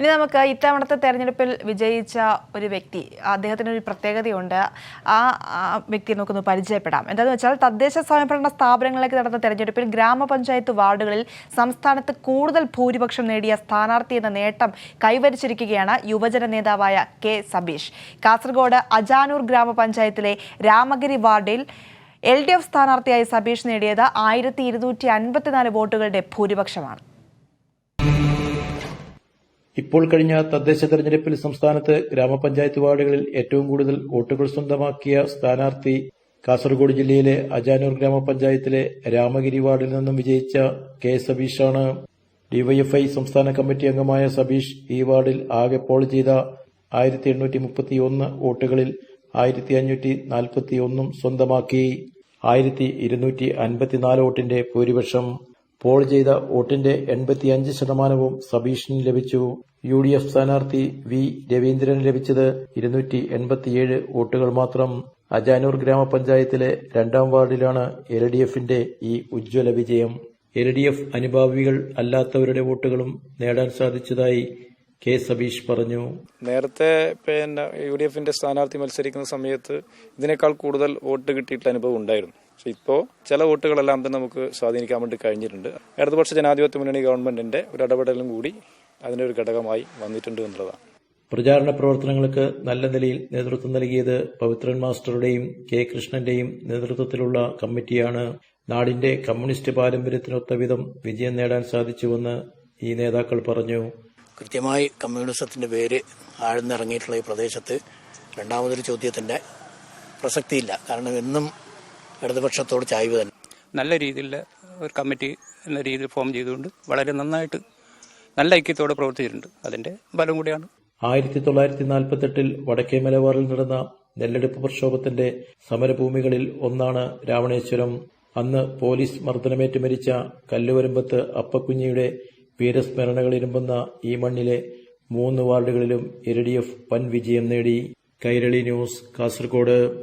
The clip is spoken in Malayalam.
ഇനി നമുക്ക് ഇത്തവണത്തെ തെരഞ്ഞെടുപ്പിൽ വിജയിച്ച ഒരു വ്യക്തി അദ്ദേഹത്തിന് ഒരു പ്രത്യേകതയുണ്ട്. ആ വ്യക്തിയെ നമുക്കൊന്ന് പരിചയപ്പെടാം. എന്താണെന്ന് വെച്ചാൽ തദ്ദേശ സ്വയംഭരണ സ്ഥാപനങ്ങളിലേക്ക് നടന്ന തെരഞ്ഞെടുപ്പിൽ ഗ്രാമപഞ്ചായത്ത് വാർഡുകളിൽ സംസ്ഥാനത്ത് കൂടുതൽ ഭൂരിപക്ഷം നേടിയ സ്ഥാനാർത്ഥി എന്ന നേട്ടം കൈവരിച്ചിരിക്കുകയാണ് യുവജന നേതാവായ കെ സബീഷ്. കാസർഗോഡ് അജാനൂർ ഗ്രാമപഞ്ചായത്തിലെ രാമഗിരി വാർഡിൽ എൽ ഡി എഫ് സ്ഥാനാർത്ഥിയായി സബീഷ് നേടിയത് ആയിരത്തി ഇരുന്നൂറ്റി അൻപത്തിനാല് വോട്ടുകളുടെ ഭൂരിപക്ഷമാണ്. ഇപ്പോൾ കഴിഞ്ഞ തദ്ദേശ തെരഞ്ഞെടുപ്പിൽ സംസ്ഥാനത്ത് ഗ്രാമപഞ്ചായത്ത് വാർഡുകളിൽ ഏറ്റവും കൂടുതൽ വോട്ടുകൾ സ്വന്തമാക്കിയ സ്ഥാനാർത്ഥി കാസർഗോഡ് ജില്ലയിലെ അജാനൂർ ഗ്രാമപഞ്ചായത്തിലെ രാമഗിരി വാർഡിൽ നിന്നും വിജയിച്ച കെ സബീഷാണ്. ഡിവൈഎഫ്ഐ സംസ്ഥാന കമ്മിറ്റി അംഗമായ സബീഷ് ഈ വാർഡിൽ ആകെ പോൾ ചെയ്ത ആയിരത്തി എണ്ണൂറ്റി മുപ്പത്തിയൊന്ന് വോട്ടുകളിൽ ആയിരത്തി അഞ്ഞൂറ്റി നാൽപ്പത്തി ഒന്നും സ്വന്തമാക്കി. ആയിരത്തി ഇരുന്നൂറ്റി അൻപത്തിനാല് വോട്ടിന്റെ ഭൂരിപക്ഷം. പോൾ ചെയ്ത വോട്ടിന്റെ എൺപത്തിയഞ്ച് ശതമാനവും സബീഷിന് ലഭിച്ചു. യു ഡി എഫ് സ്ഥാനാർത്ഥി വി രവീന്ദ്രന് ലഭിച്ചത് ഇരുന്നൂറ്റി എൺപത്തിയേഴ് വോട്ടുകൾ മാത്രം. അജാനൂർ ഗ്രാമപഞ്ചായത്തിലെ രണ്ടാം വാർഡിലാണ് എൽ ഡി എഫിന്റെ ഈ ഉജ്ജ്വല വിജയം. എൽ ഡി എഫ് അനുഭാവികൾ അല്ലാത്തവരുടെ വോട്ടുകളും നേടാൻ സാധിച്ചതായി കെ സബീഷ് പറഞ്ഞു. നേരത്തെ പിന്നെ യു ഡി എഫിന്റെ സ്ഥാനാർത്ഥി മത്സരിക്കുന്ന സമയത്ത് ഇതിനേക്കാൾ കൂടുതൽ വോട്ട് കിട്ടിയിട്ടുള്ള അനുഭവം ഉണ്ടായിരുന്നു. പക്ഷെ ഇപ്പോൾ ചില വോട്ടുകളെല്ലാം തന്നെ നമുക്ക് സ്വാധീനിക്കാൻ വേണ്ടി കഴിഞ്ഞിട്ടുണ്ട്. ഇടതുപക്ഷ ജനാധിപത്യ മുന്നണി ഗവൺമെന്റിന്റെ ഒരു ഇടപെടലും കൂടി അതിന്റെ ഒരു ഘടകമായി വന്നിട്ടുണ്ട് എന്നുള്ളതാണ്. പ്രചാരണ പ്രവർത്തനങ്ങൾക്ക് നല്ല നിലയിൽ നേതൃത്വം നൽകിയത് പവിത്രൻ മാസ്റ്ററുടെയും കെ കൃഷ്ണന്റെയും നേതൃത്വത്തിലുള്ള കമ്മിറ്റിയാണ്. നാടിന്റെ കമ്മ്യൂണിസ്റ്റ് പാരമ്പര്യത്തിനൊത്ത വിധം വിജയം നേടാൻ സാധിച്ചുവെന്ന് ഈ നേതാക്കൾ പറഞ്ഞു. കൃത്യമായി കമ്മ്യൂണിസത്തിന്റെ പേര് ആഴ്ന്നിറങ്ങിയിട്ടുള്ള ഈ പ്രദേശത്ത് രണ്ടാമതൊരു ചോദ്യത്തിന്റെ പ്രസക്തിയില്ല. കാരണം എന്നും ഇടതുപക്ഷത്തോട് ചായ്വ് തന്നെ. നല്ല രീതിയിൽ ഒരു കമ്മിറ്റി എന്ന രീതിയിൽ ഫോം ചെയ്തുകൊണ്ട് വളരെ നന്നായിട്ട് നല്ല ഐക്യത്തോടെ പ്രവർത്തിച്ചിട്ടുണ്ട്. അതിന്റെ ബലം കൂടിയാണ്. ആയിരത്തി തൊള്ളായിരത്തി നാൽപ്പത്തെട്ടിൽ വടക്കേ മലബാറിൽ നടന്ന നെല്ലെടുപ്പ് പ്രക്ഷോഭത്തിന്റെ സമരഭൂമികളിൽ ഒന്നാണ് രാവണേശ്വരം. അന്ന് പോലീസ് മർദ്ദനമേറ്റ് മരിച്ച കല്ലുവരമ്പത്ത് അപ്പക്കുഞ്ഞിയുടെ വീരസ്മരണകളിരുമ്പുന്ന ഈ മണ്ണിലെ മൂന്ന് വാർഡുകളിലും എൽ ഡി എഫ് വൻ വിജയം നേടി. കൈരളി ന്യൂസ് കാസർഗോഡ്.